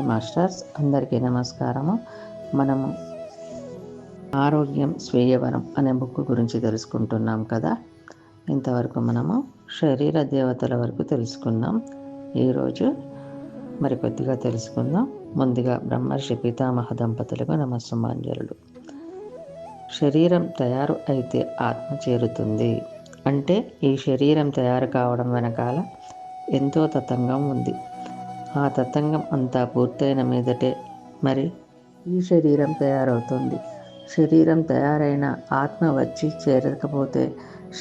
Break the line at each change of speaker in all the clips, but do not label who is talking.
Hi masters. అందరికీ నమస్కారము. మనము ఆరోగ్యం స్వీయవరం అనే బుక్ గురించి తెలుసుకుంటున్నాం కదా. ఇంతవరకు మనము శరీర దేవతల వరకు తెలుసుకున్నాం. ఈరోజు మరి కొద్దిగా తెలుసుకుందాం. ముందుగా బ్రహ్మర్షి పితామహ దంపతులకు నమస్సుమాంజలుడు శరీరం తయారు అయితే ఆత్మ చేరుతుంది. అంటే ఈ శరీరం తయారు కావడం వెనకాల ఎంతో తతంగం ఉంది. ఆ తతంగం అంతా పూర్తయిన మీదటే మరి ఈ శరీరం తయారవుతుంది. శరీరం తయారైన ఆత్మ వచ్చి చేరకపోతే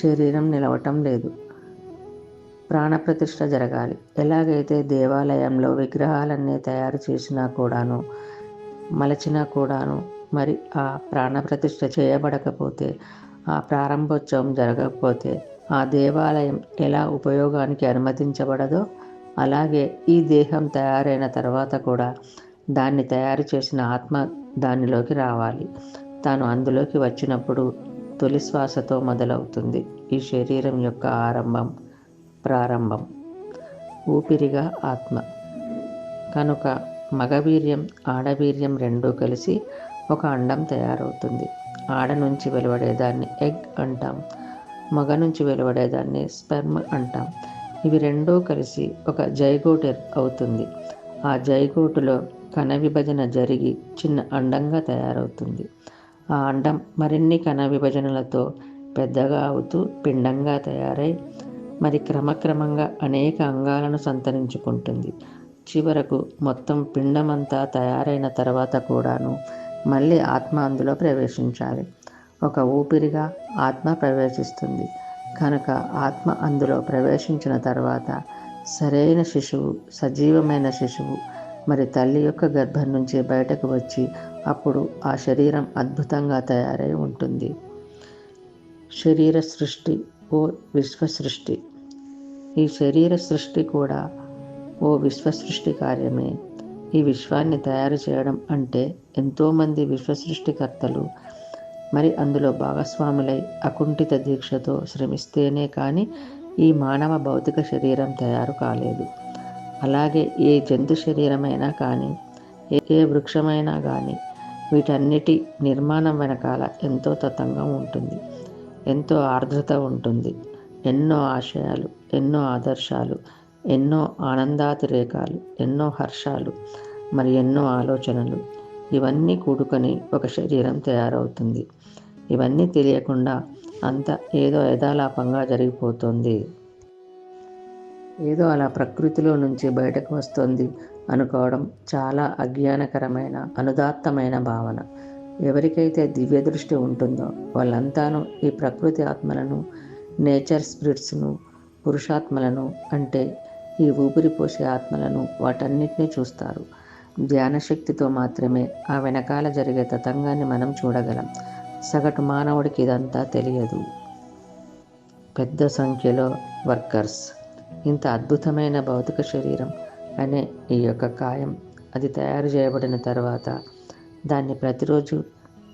శరీరం నిలవటం లేదు. ప్రాణప్రతిష్ఠ జరగాలి. ఎలాగైతే దేవాలయంలో విగ్రహాలన్నీ తయారు చేసినా కూడాను మలచినా కూడాను మరి ఆ ప్రాణప్రతిష్ఠ చేయబడకపోతే ఆ ప్రారంభోత్సవం జరగకపోతే ఆ దేవాలయం ఎలా ఉపయోగానికి అనుమతించబడదో అలాగే ఈ దేహం తయారైన తర్వాత కూడా దాన్ని తయారు చేసిన ఆత్మ దానిలోకి రావాలి. తాను అందులోకి వచ్చినప్పుడు తొలి శ్వాసతో మొదలవుతుంది. ఈ శరీరం యొక్క ఆరంభం ప్రారంభం. ఊపిరిగా ఆత్మ. కనుక మగవీర్యం ఆడవీర్యం రెండూ కలిసి ఒక అండం తయారవుతుంది. ఆడ నుంచి వెలువడేదాన్ని ఎగ్ అంటాం. మగ నుంచి వెలువడేదాన్ని స్పెర్మ్ అంటాం. ఇవి రెండూ కలిసి ఒక జైగోటర్ అవుతుంది. ఆ జైగోటులో కణ విభజన జరిగి చిన్న అండంగా తయారవుతుంది. ఆ అండం మరిన్ని కణ విభజనలతో పెద్దగా అవుతూ పిండంగా తయారై మరి క్రమక్రమంగా అనేక అంగాలను సంతరించుకుంటుంది. చివరకు మొత్తం పిండమంతా తయారైన తర్వాత కూడాను మళ్ళీ ఆత్మ అందులో ప్రవేశించాలి. ఒక ఊపిరిగా ఆత్మ ప్రవేశిస్తుంది. కనుక ఆత్మ అందులో ప్రవేశించిన తర్వాత సరైన శిశువు సజీవమైన శిశువు మరి తల్లి యొక్క గర్భం నుంచి బయటకు వచ్చి అప్పుడు ఆ శరీరం అద్భుతంగా తయారై ఉంటుంది. శరీర సృష్టి ఓ విశ్వ సృష్టి. ఈ శరీర సృష్టి కూడా ఓ విశ్వ సృష్టి కార్యమే. ఈ విశ్వాన్ని తయారు చేయడం అంటే ఎంతోమంది విశ్వ సృష్టికర్తలు మరి అందులో భాగస్వాములై అకుంఠిత దీక్షతో శ్రమిస్తేనే కానీ ఈ మానవ భౌతిక శరీరం తయారు కాలేదు. అలాగే ఏ జంతు శరీరమైనా కానీ ఏ వృక్షమైనా కానీ వీటన్నిటి నిర్మాణం వెనకాల ఎంతో తతంగం ఉంటుంది ఎంతో ఆర్ద్రత ఉంటుంది ఎన్నో ఆశయాలు ఎన్నో ఆదర్శాలు ఎన్నో ఆనందాతిరేకాలు ఎన్నో హర్షాలు మరి ఎన్నో ఆలోచనలు. ఇవన్నీ కూడుకొని ఒక శరీరం తయారవుతుంది. ఇవన్నీ తెలియకుండా అంత ఏదో యథాలాపంగా జరిగిపోతుంది. ఏదో అలా ప్రకృతిలో నుంచి బయటకు వస్తుంది అనుకోవడం చాలా అజ్ఞానకరమైన అనుదాత్తమైన భావన. ఎవరికైతే దివ్య దృష్టి ఉంటుందో వాళ్ళంతాను ఈ ప్రకృతి ఆత్మలను నేచర్ స్పిరిట్స్ను పురుషాత్మలను అంటే ఈ ఊపిరి పోసే ఆత్మలను వాటన్నిటినీ చూస్తారు. ధ్యాన శక్తితో మాత్రమే ఆ వెనకాల జరిగే తతంగాన్ని మనం చూడగలం. సగటు మానవుడికి ఇదంతా తెలియదు. పెద్ద సంఖ్యలో వర్కర్స్. ఇంత అద్భుతమైన భౌతిక శరీరం అనే ఈ యొక్క కాయం అది తయారు చేయబడిన తర్వాత దాన్ని ప్రతిరోజు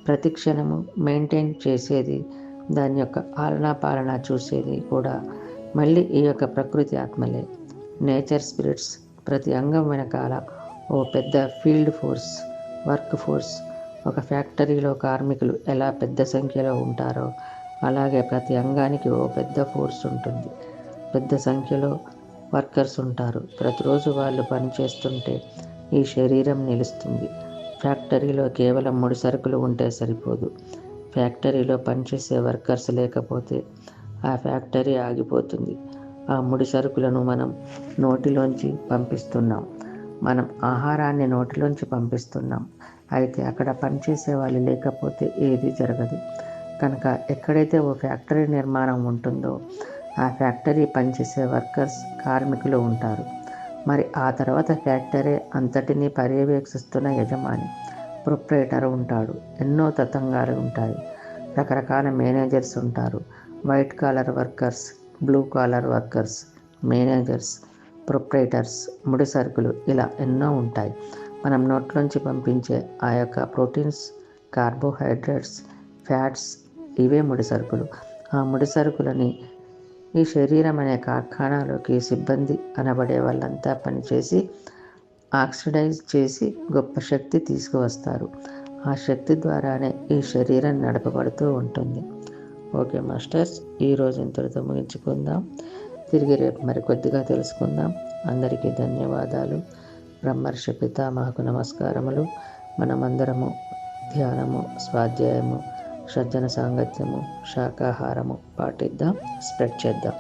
ప్రతి క్షణము మెయింటైన్ చేసేది దాని యొక్క ఆలనా పాలన చూసేది కూడా మళ్ళీ ఈ యొక్క ప్రకృతి ఆత్మలే. నేచర్ స్పిరిట్స్ ప్రతి అంగం వెనకాల ఓ పెద్ద ఫీల్డ్ ఫోర్స్ వర్క్ ఫోర్స్ ఒక ఫ్యాక్టరీలో కార్మికులు ఎలా పెద్ద సంఖ్యలో ఉంటారో అలాగే ప్రతి అంగానికి ఓ పెద్ద ఫోర్స్ ఉంటుంది. పెద్ద సంఖ్యలో వర్కర్స్ ఉంటారు. ప్రతిరోజు వాళ్ళు పనిచేస్తుంటే ఈ శరీరం నిలుస్తుంది. ఫ్యాక్టరీలో కేవలం ముడి సరుకులు ఉంటే సరిపోదు. ఫ్యాక్టరీలో పనిచేసే వర్కర్స్ లేకపోతే ఆ ఫ్యాక్టరీ ఆగిపోతుంది. ఆ ముడి సరుకులను మనం నోటిలోంచి పంపిస్తున్నాం. మనం ఆహారాన్ని నోటిలోంచి పంపిస్తున్నాం. అయితే అక్కడ పనిచేసే వాళ్ళు లేకపోతే ఏది జరగదు. కనుక ఎక్కడైతే ఓ ఫ్యాక్టరీ నిర్మాణం ఉంటుందో ఆ ఫ్యాక్టరీ పనిచేసే వర్కర్స్ కార్మికులు ఉంటారు. మరి ఆ తర్వాత ఫ్యాక్టరీ అంతటినీ పర్యవేక్షిస్తున్న యజమాని ప్రొప్రైటర్ ఉంటాడు. ఎన్నో తతంగాలు ఉంటాయి. రకరకాల మేనేజర్స్ ఉంటారు. White collar workers blue collar workers managers proprietors ముడి సరుకులు ఇలా ఎన్నో ఉంటాయి. మనం నోట్లోంచి పంపించే ఆ యొక్క ప్రోటీన్స్ కార్బోహైడ్రేట్స్ ఫ్యాట్స్ ఇవే ముడి సరుకులు. ఆ ముడి సరుకులని ఈ శరీరం అనే కార్ఖానాలోకి సిబ్బంది అనబడే వాళ్ళంతా పనిచేసి ఆక్సిడైజ్ చేసి గొప్ప శక్తి తీసుకువస్తారు. ఆ శక్తి ద్వారానే ఈ శరీరం నడపబడుతూ ఉంటుంది. ఓకే మాస్టర్స్ ఈరోజు ఇంతటితో ముగించుకుందాం. తిరిగి రేపు మరి కొద్దిగా తెలుసుకుందాం. అందరికీ ధన్యవాదాలు. బ్రహ్మర్షి పితామహకు నమస్కారములు. మనమందరము ధ్యానము స్వాధ్యాయము సజ్జన సాంగత్యము శాకాహారము పాటిద్దాం. స్ప్రెడ్ చేద్దాం.